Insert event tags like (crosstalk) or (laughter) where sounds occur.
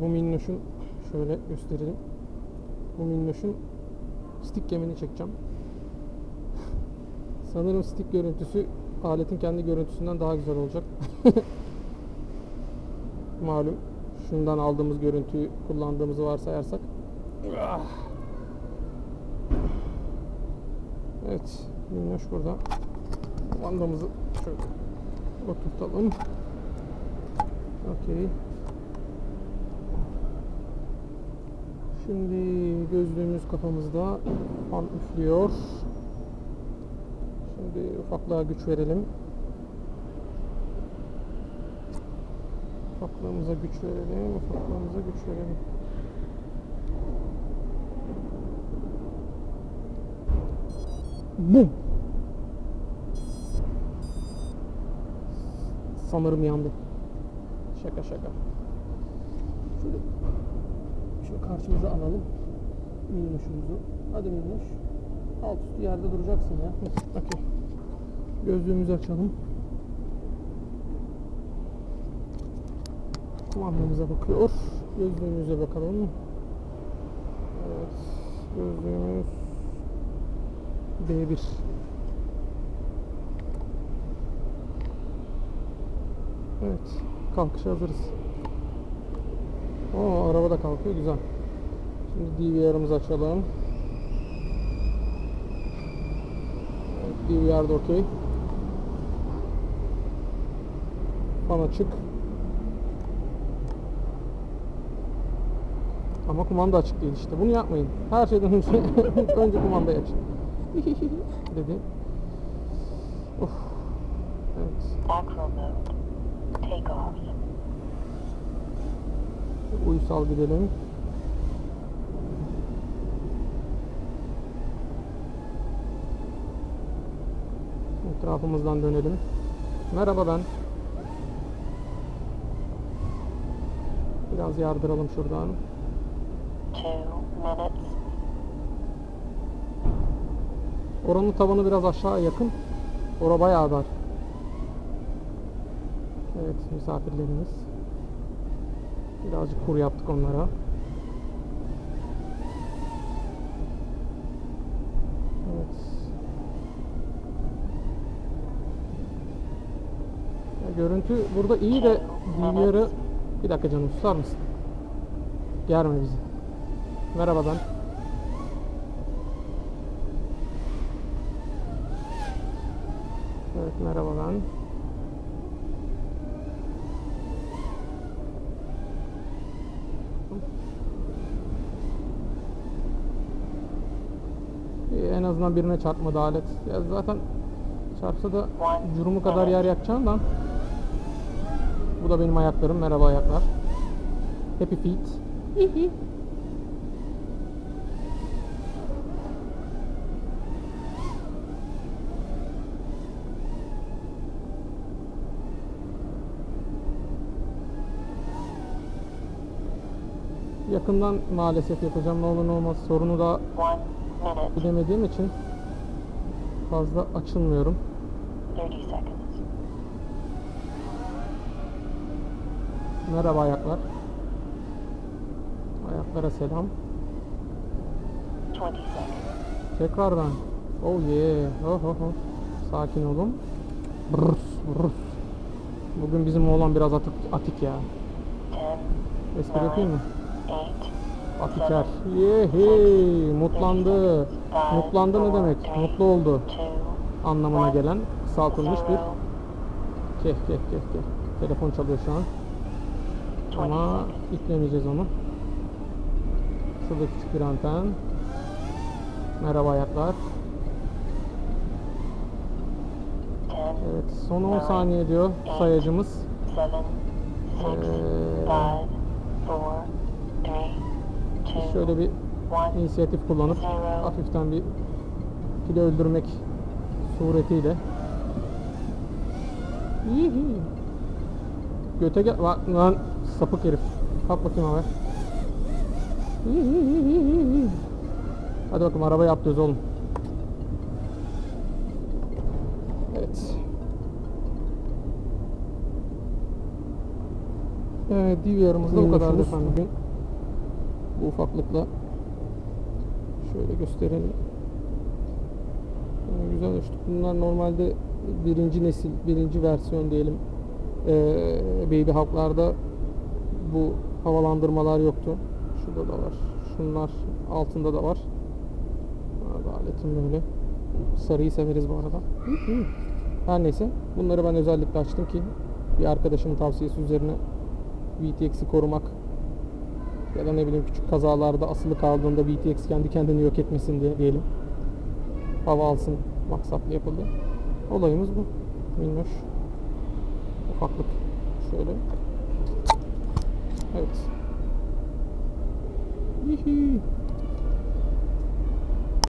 Bu minnoşun şöyle gösterelim. Bu minnoşun stick gemini çekeceğim. (laughs) Sanırım stick görüntüsü aletin kendi görüntüsünden daha güzel olacak. (laughs) Malum şundan aldığımız görüntüyü kullandığımızı varsayarsak. (sighs) Evet, minnoş burada. Vandamızı şöyle oturtalım. Okey. Şimdi gözlüğümüz kafamızda fan üflüyor. Şimdi ufaklığa güç verelim. Ufaklığımıza güç verelim. Ufaklığımıza güç verelim. Bum. Sanırım yandı. Şaka şaka. Şöyle şöyle karşımıza alalım. Minnoşumuzu. Hadi minnoş. Alt üstü yerde duracaksın ya. Okey. Gözlüğümüzü açalım. Kumandamıza bakıyor. Gözlüğümüze bakalım. Evet. Gözlüğümüz B1. Evet. Kalkışa hazırız. Oo, araba da kalkıyor. Güzel. Şimdi DVR'ımızı açalım. DVR da okey. Fan açık. Ama kumanda açık değil işte. Bunu yapmayın. Her şeyden (laughs) önce, önce kumandayı açın. (laughs) dedi. Of. Evet. Acro mode. Take off. Uysal gidelim. Etrafımızdan dönelim. Merhaba ben. Biraz yardıralım şuradan. Oranın tavanı biraz aşağı yakın. Ora bayağı dar. Evet misafirlerimiz. Birazcık kur yaptık onlara. Evet. Ya görüntü burada iyi de DVR'ı bir dakika canım susar mısın? Germe bizi. Merhaba ben. Evet merhaba En azından birine çarpmadı alet. Ya zaten çarpsa da curumu kadar yer yakacağından. Bu da benim ayaklarım. Merhaba ayaklar. Happy feet. Hihi. Yakından maalesef yapacağım ne olur ne olmaz sorunu da bilemediğim için fazla açılmıyorum. 30 seconds. Merhaba ayaklar. Ayaklara selam. 20 seconds. Tekrardan. Oh yeah. Oh oh oh. Sakin olun. Brrs, brrs. Bugün bizim oğlan biraz atık, atik ya. 10, Espri yapayım mı? 8, Atiker. Yehi. Mutlandı. Mutlandı ne demek? Mutlu oldu 2, anlamına gelen kısaltılmış bir 0. keh keh keh keh. Telefon çalıyor şu an. 20 Ama seconds. yüklemeyeceğiz onu. Şurada küçük bir anten. Merhaba ayaklar. 10, Evet son 10 saniye diyor sayacımız. 7, 6, 5, Ee, 4, 3, Biz 2, şöyle bir 1. inisiyatif kullanıp hafiften bir pili öldürmek suretiyle. Yihi. Göte gel lan, lan sapık herif. Kalk bakayım. Yihi. Hadi bakalım araba yapıyoruz oğlum. Evet. Evet, DVR'ımız da bu kadar efendim. Bu ufaklıkla şöyle gösterelim. Ee, güzel uçtuk. Bunlar normalde birinci nesil, birinci versiyon diyelim. Ee, Baby Hawk'larda bu havalandırmalar yoktu. Şurada da var. Şunlar altında da var. Adaletim böyle. Sarıyı severiz bu arada. Her neyse. Bunları ben özellikle açtım ki bir arkadaşımın tavsiyesi üzerine VTX'i korumak ya da ne bileyim küçük kazalarda asılı kaldığında VTX kendi kendini yok etmesin diye diyelim. Hava alsın maksatlı yapıldı. Olayımız bu. Minnoş. Ufaklık. Şöyle. Evet. Hihi.